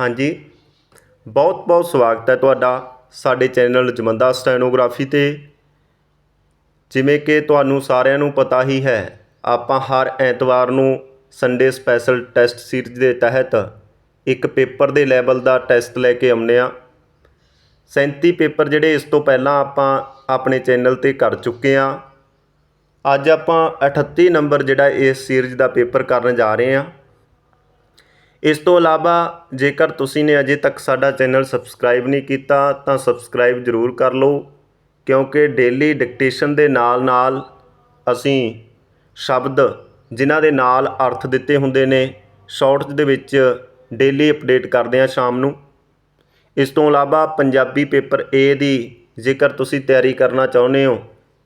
ਹਾਂਜੀ। ਬਹੁਤ ਬਹੁਤ ਸਵਾਗਤ ਹੈ ਤੁਹਾਡਾ ਸਾਡੇ ਚੈਨਲ ਜਮੰਦਾ ਸਟੈਨੋਗ੍ਰਾਫੀ 'ਤੇ। ਜਿਵੇਂ ਕਿ ਤੁਹਾਨੂੰ ਸਾਰਿਆਂ ਨੂੰ ਪਤਾ ਹੀ ਹੈ, ਆਪਾਂ ਹਰ ਐਤਵਾਰ ਨੂੰ ਸੰਡੇ ਸਪੈਸ਼ਲ ਟੈਸਟ ਸੀਰੀਜ਼ ਦੇ ਤਹਿਤ ਇੱਕ ਪੇਪਰ ਦੇ ਲੈਵਲ ਦਾ ਟੈਸਟ ਲੈ ਕੇ ਆਉਂਦੇ ਆ 37 ਪੇਪਰ ਜਿਹੜੇ ਇਸ ਤੋਂ ਪਹਿਲਾਂ ਆਪਾਂ ਆਪਣੇ ਚੈਨਲ ਤੇ ਕਰ ਚੁੱਕੇ ਆ ਅੱਜ ਆਪਾਂ 38 ਨੰਬਰ ਜਿਹੜਾ ਇਸ ਸੀਰੀਜ਼ ਦਾ ਪੇਪਰ ਕਰਨ ਜਾ ਰਹੇ ਹਾਂ। ਇਸ ਤੋਂ ਇਲਾਵਾ ਜੇਕਰ ਤੁਸੀਂ ਨੇ ਅਜੇ ਤੱਕ ਸਾਡਾ ਚੈਨਲ ਸਬਸਕ੍ਰਾਈਬ ਨਹੀਂ ਕੀਤਾ, ਤਾਂ ਸਬਸਕ੍ਰਾਈਬ ਜ਼ਰੂਰ ਕਰ ਲਓ, ਕਿਉਂਕਿ ਡੇਲੀ ਡਿਕਟੇਸ਼ਨ ਦੇ ਨਾਲ ਨਾਲ ਅਸੀਂ ਸ਼ਬਦ ਜਿਨ੍ਹਾਂ ਦੇ ਨਾਲ ਅਰਥ ਦਿੱਤੇ ਹੁੰਦੇ ਨੇ ਸ਼ਾਰਟਸ ਦੇ ਵਿੱਚ ਡੇਲੀ ਅਪਡੇਟ ਕਰਦੇ ਹਾਂ ਸ਼ਾਮ ਨੂੰ। ਇਸ ਤੋਂ ਇਲਾਵਾ ਪੰਜਾਬੀ ਪੇਪਰ ਏ ਦੀ ਜੇਕਰ ਤੁਸੀਂ ਤਿਆਰੀ ਕਰਨਾ ਚਾਹੁੰਦੇ ਹੋ,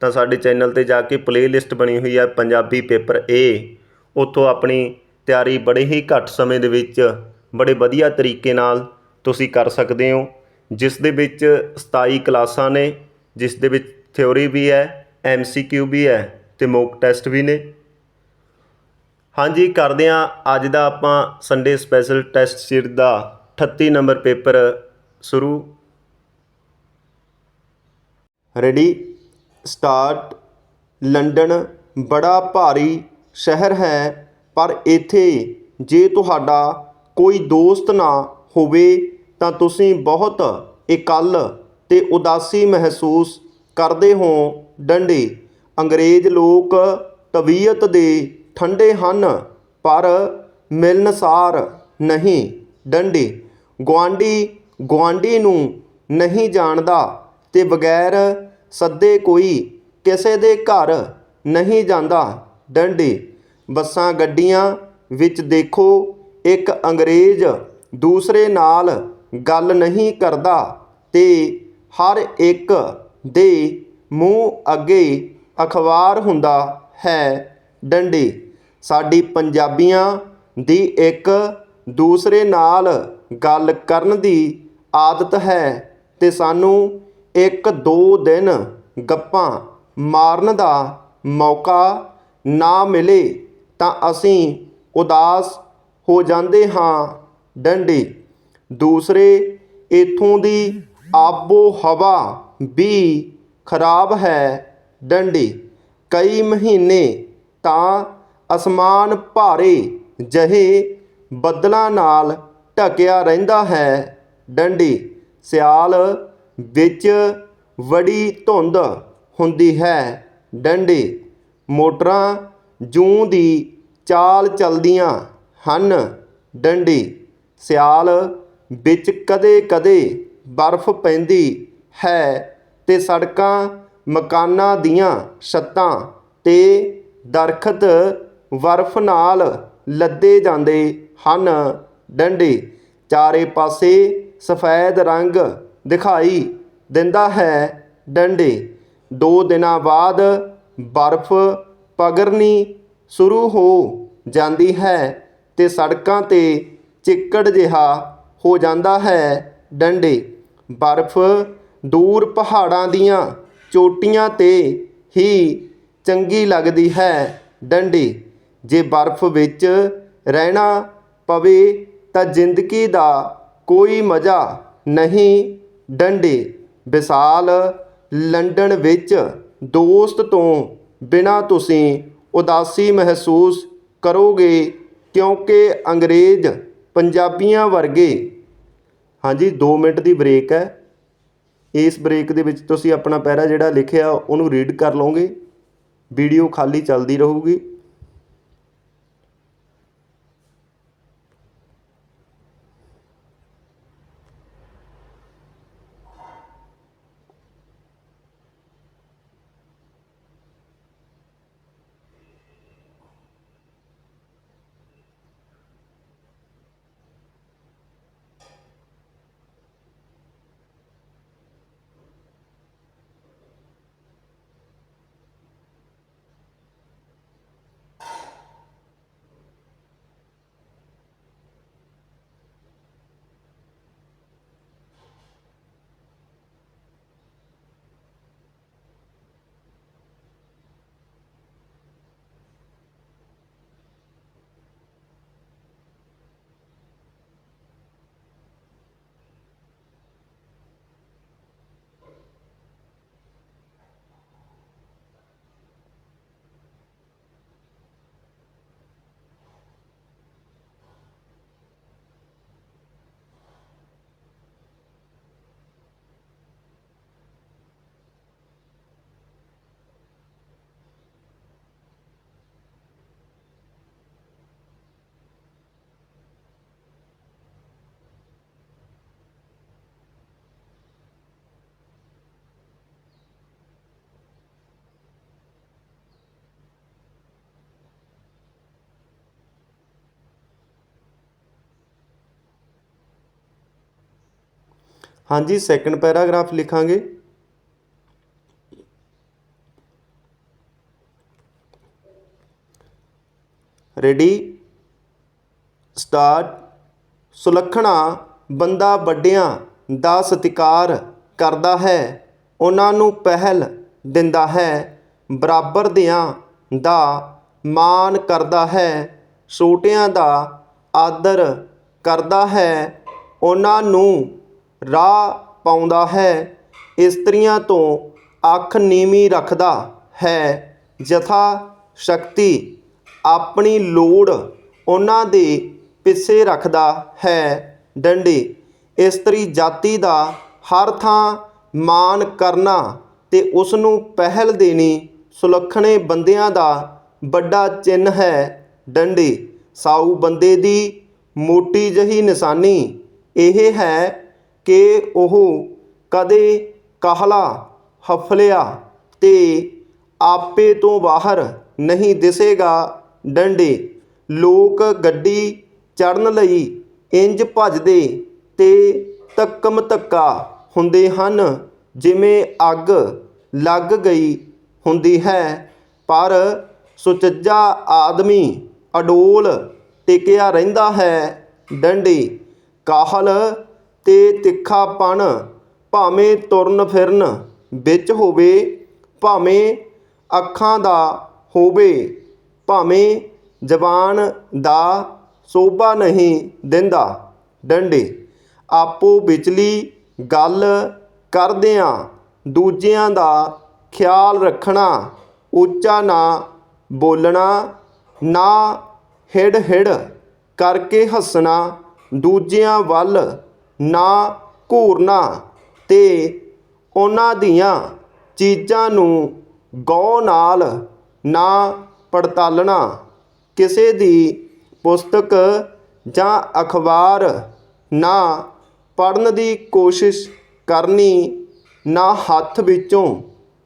ਤਾਂ ਸਾਡੇ ਚੈਨਲ ਤੇ ਜਾ ਕੇ ਪਲੇਲਿਸਟ ਬਣੀ ਹੋਈ ਹੈ ਪੰਜਾਬੀ ਪੇਪਰ ਏ ਉੱਥੋਂ ਆਪਣੀ ਤਿਆਰੀ ਬੜੇ ਹੀ ਘੱਟ ਸਮੇਂ ਦੇ ਵਿੱਚ, ਬੜੇ ਵਧੀਆ ਤਰੀਕੇ ਨਾਲ ਤੁਸੀਂ ਕਰ ਸਕਦੇ ਹੋ, ਜਿਸ ਦੇ ਵਿੱਚ 27 ਕਲਾਸਾਂ ਨੇ, ਜਿਸ ਦੇ ਵਿੱਚ ਥਿਊਰੀ ਵੀ ਹੈ, ਐਮ ਸੀ ਕਿਊ ਵੀ ਹੈ ਅਤੇ ਮੋਕ ਟੈਸਟ ਵੀ ਨੇ। ਹਾਂਜੀ, ਕਰਦੇ ਹਾਂ ਅੱਜ ਦਾ ਆਪਾਂ ਸੰਡੇ ਸਪੈਸ਼ਲ ਟੈਸਟ ਸੀਰੀਜ਼ ਦਾ 38 ਨੰਬਰ ਪੇਪਰ ਸ਼ੁਰੂ। ਰੈਡੀ ਸਟਾਰਟ ਲੰਡਨ ਬੜਾ ਭਾਰੀ ਸ਼ਹਿਰ ਹੈ ਪਰ ਇੱਥੇ ਜੇ ਤੁਹਾਡਾ ਕੋਈ ਦੋਸਤ ਨਾ ਹੋਵੇ ਤਾਂ ਤੁਸੀਂ ਬਹੁਤ ਇਕੱਲ ਤੇ ਉਦਾਸੀ ਮਹਿਸੂਸ ਕਰਦੇ ਹੋ, ਡੰਡੇ। ਅੰਗਰੇਜ਼ ਲੋਕ ਤਬੀਅਤ ਦੇ ਠੰਡੇ ਹਨ, ਪਰ ਮਿਲਨਸਾਰ ਨਹੀਂ, ਡੰਡੇ। ਗੁਆਂਢੀ ਗੁਆਂਢੀ ਨੂੰ ਨਹੀਂ ਜਾਣਦਾ ਤੇ ਬਗੈਰ ਸੱਦੇ ਕੋਈ ਕਿਸੇ ਦੇ ਘਰ ਨਹੀਂ ਜਾਂਦਾ, ਡੰਡੇ। ਬੱਸਾਂ, ਗੱਡੀਆਂ ਵਿੱਚ ਦੇਖੋ, ਇੱਕ ਅੰਗਰੇਜ਼ ਦੂਸਰੇ ਨਾਲ ਗੱਲ ਨਹੀਂ ਕਰਦਾ ਤੇ ਹਰ ਇੱਕ ਦੇ ਮੂੰਹ ਅੱਗੇ ਅਖਬਾਰ ਹੁੰਦਾ ਹੈ ਡੰਡੇ। ਸਾਡੀ ਪੰਜਾਬੀਆਂ ਦੀ ਇੱਕ ਦੂਸਰੇ ਨਾਲ ਗੱਲ ਕਰਨ ਦੀ ਆਦਤ ਹੈ ਤੇ ਸਾਨੂੰ ਇੱਕ ਦੋ ਦਿਨ ਗੱਪਾਂ ਮਾਰਨ ਦਾ ਮੌਕਾ ਨਾ ਮਿਲੇ। ਤਾਂ ਅਸੀਂ ਉਦਾਸ ਹੋ ਜਾਂਦੇ ਹਾਂ, ਡੰਡੇ। ਦੂਸਰੇ, ਇਥੋਂ ਦੀ ਆਬੋ ਹਵਾ ਵੀ ਖਰਾਬ ਹੈ, ਡੰਡੇ। ਕਈ ਮਹੀਨੇ ਤਾਂ ਅਸਮਾਨ ਭਾਰੇ ਜਹੇ ਬੱਦਲਾਂ ਨਾਲ ਢਕਿਆ ਰਹਿੰਦਾ ਹੈ, ਡੰਡੀ। ਸਿਆਲ ਵਿੱਚ ਬੜੀ ਧੁੰਦ ਹੁੰਦੀ ਹੈ, ਡੰਡੇ। ਮੋਟਰਾਂ ਜੂੰ ਦੀ ਚਾਲ ਚਲਦੀਆਂ ਹਨ। ਡੰਡੀ, ਸਿਆਲ ਵਿੱਚ ਕਦੇ-ਕਦੇ ਬਰਫ਼ ਪੈਂਦੀ ਹੈ ਤੇ ਸੜਕਾਂ, ਮਕਾਨਾਂ ਦੀਆਂ ਛੱਤਾਂ ਤੇ ਦਰਖਤ ਬਰਫ਼ ਨਾਲ ਲੱਦੇ ਜਾਂਦੇ ਹਨ। ਡੰਡੇ, ਚਾਰੇ ਪਾਸੇ ਸਫੈਦ ਰੰਗ ਦਿਖਾਈ ਦਿੰਦਾ ਹੈ। ਡੰਡੇ, ਦੋ ਦਿਨਾਂ ਬਾਅਦ ਬਰਫ਼ ਪਗਰਨੀ ਸ਼ੁਰੂ ਹੋ ਜਾਂਦੀ ਹੈ ਤੇ ਸੜਕਾਂ ਤੇ ਚਿੱਕੜ ਜਿਹਾ ਹੋ ਜਾਂਦਾ ਹੈ ਡੰਡੇ। ਬਰਫ਼ ਦੂਰ ਪਹਾੜਾਂ ਦੀਆਂ ਚੋਟੀਆਂ ਤੇ ਹੀ ਚੰਗੀ ਲੱਗਦੀ ਹੈ ਡੰਡੇ। ਜੇ ਬਰਫ਼ ਵਿੱਚ ਰਹਿਣਾ ਪਵੇ ਤਾਂ ਜ਼ਿੰਦਗੀ ਦਾ ਕੋਈ ਮਜ਼ਾ ਨਹੀਂ ਡੰਡੇ। ਵਿਸਾਲ ਲੰਡਨ ਵਿੱਚ ਦੋਸਤ ਤੋਂ ਬਿਨਾਂ ਤੁਸੀਂ ਉਦਾਸੀ ਮਹਿਸੂਸ ਕਰੋਗੇ ਕਿਉਂਕਿ ਅੰਗਰੇਜ਼ ਪੰਜਾਬੀਆਂ ਵਰਗੇ ਹਾਂਜੀ 2 ਮਿੰਟ ਦੀ ਬ੍ਰੇਕ ਹੈ। ਇਸ ਬ੍ਰੇਕ ਦੇ ਵਿੱਚ ਤੁਸੀਂ ਆਪਣਾ ਪੈਰਾ ਜਿਹੜਾ ਲਿਖਿਆ, ਉਹਨੂੰ ਰੀਡ ਕਰ ਲਓਗੇ। ਵੀਡੀਓ ਖਾਲੀ ਚੱਲਦੀ ਰਹੂਗੀ। ਹਾਂਜੀ ਸੈਕੰਡ ਪੈਰਾਗ੍ਰਾਫ ਲਿਖਾਂਗੇ। ਰੈਡੀ ਸਟਾਰਟ ਸੁਲੱਖਣਾ ਬੰਦਾ ਵੱਡਿਆਂ ਦਾ ਸਤਿਕਾਰ ਕਰਦਾ ਹੈ, ਉਹਨਾਂ ਨੂੰ ਪਹਿਲ ਦਿੰਦਾ ਹੈ, ਬਰਾਬਰ ਦਿਆਂ ਦਾ ਮਾਣ ਕਰਦਾ ਹੈ, ਛੋਟਿਆਂ ਦਾ ਆਦਰ ਕਰਦਾ ਹੈ, ਉਹਨਾਂ ਨੂੰ ਰਾਹ ਪਾਉਂਦਾ ਹੈ, ਇਸਤਰੀਆਂ ਤੋਂ ਅੱਖ ਨੀਵੀਂ ਰੱਖਦਾ ਹੈ। ਜਥਾ ਸ਼ਕਤੀ ਆਪਣੀ ਲੋੜ ਉਹਨਾਂ ਦੇ ਪਿੱਛੇ ਰੱਖਦਾ ਹੈ। ਡੰਡੀ, ਇਸਤਰੀ ਜਾਤੀ ਦਾ ਹਰ ਥਾਂ ਮਾਣ ਕਰਨਾ ਤੇ ਉਸ ਨੂੰ ਪਹਿਲ ਦੇਣੀ ਸੁਲੱਖਣੇ ਬੰਦਿਆਂ ਦਾ ਵੱਡਾ ਚਿੰਨ੍ਹ ਹੈ। ਡੰਡੀ, ਸਾਊ ਬੰਦੇ ਦੀ ਮੋਟੀ ਜਹੀ ਨਿਸ਼ਾਨੀ ਇਹ ਹੈ ਕਿ ਉਹ ਕਦੇ ਕਾਹਲਾ ਹਫਲਿਆ ਤੇ ਆਪੇ ਤੋਂ ਬਾਹਰ ਨਹੀਂ ਦਿਸੇਗਾ ਡੰਡੇ। ਲੋਕ ਗੱਡੀ ਚੜਨ ਲਈ ਇੰਜ ਭੱਜਦੇ ਤੇ ਤੱਕਮ ਧੱਕਾ ਹੁੰਦੇ ਹਨ, ਜਿਵੇਂ ਅੱਗ ਲੱਗ ਗਈ ਹੁੰਦੀ ਹੈ। ਪਰ ਸੁਚੱਜਾ ਆਦਮੀ ਅਡੋਲ ਟਿਕਿਆ ਰਹਿੰਦਾ ਹੈ, ਡੰਡੇ ਕਾਹਲ ਤੇ ਤਿੱਖਾਪਣ ਭਾਵੇਂ ਤੁਰਨ ਫਿਰਨ ਵਿੱਚ ਹੋਵੇ, ਭਾਵੇਂ ਅੱਖਾਂ ਦਾ ਹੋਵੇ, ਭਾਵੇਂ ਜ਼ਬਾਨ ਦਾ ਸੋਭਾ ਨਹੀਂ ਦਿੰਦਾ। ਡੰਡੇ, ਆਪੋ ਵਿਚਲੀ ਗੱਲ ਕਰਦਿਆਂ ਦੂਜਿਆਂ ਦਾ ਖਿਆਲ ਰੱਖਣਾ, ਉੱਚਾ ਨਾ ਬੋਲਣਾ, ਨਾ ਹਿੜ ਹਿੜ ਕਰਕੇ ਹੱਸਣਾ, ਦੂਜਿਆਂ ਵੱਲ ਨਾ ਘੂਰਨਾ ਅਤੇ ਉਹਨਾਂ ਦੀਆਂ ਚੀਜ਼ਾਂ ਨੂੰ ਗੌ ਨਾਲ ਨਾ ਪੜਤਾਲਣਾ। ਕਿਸੇ ਦੀ ਪੁਸਤਕ ਜਾਂ ਅਖਬਾਰ ਨਾ ਪੜ੍ਹਨ ਦੀ ਕੋਸ਼ਿਸ਼ ਕਰਨੀ ਨਾ ਹੱਥ ਵਿੱਚੋਂ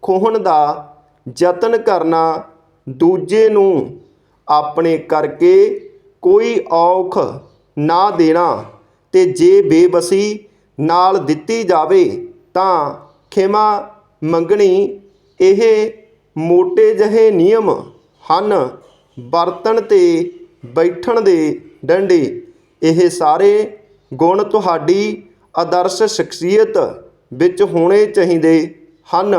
ਖੋਹਣ ਦਾ ਯਤਨ ਕਰਨਾ ਦੂਜੇ ਨੂੰ ਆਪਣੇ ਕਰਕੇ ਕੋਈ ਔਖ ਨਾ ਦੇਣਾ। ਤੇ ਜੇ ਬੇਬਸੀ ਨਾਲ ਦਿੱਤੀ ਜਾਵੇ ਤਾਂ ਖਿਮਾ ਮੰਗਣੀ ਇਹ ਮੋਟੇ ਜਿਹੇ ਨਿਯਮ ਹਨ ਵਰਤਣ ਤੇ ਬੈਠਣ ਦੇ ਡੰਡੇ। ਇਹ ਸਾਰੇ ਗੁਣ ਤੁਹਾਡੀ ਆਦਰਸ਼ ਸ਼ਖਸੀਅਤ ਵਿੱਚ ਹੋਣੇ ਚਾਹੀਦੇ ਹਨ।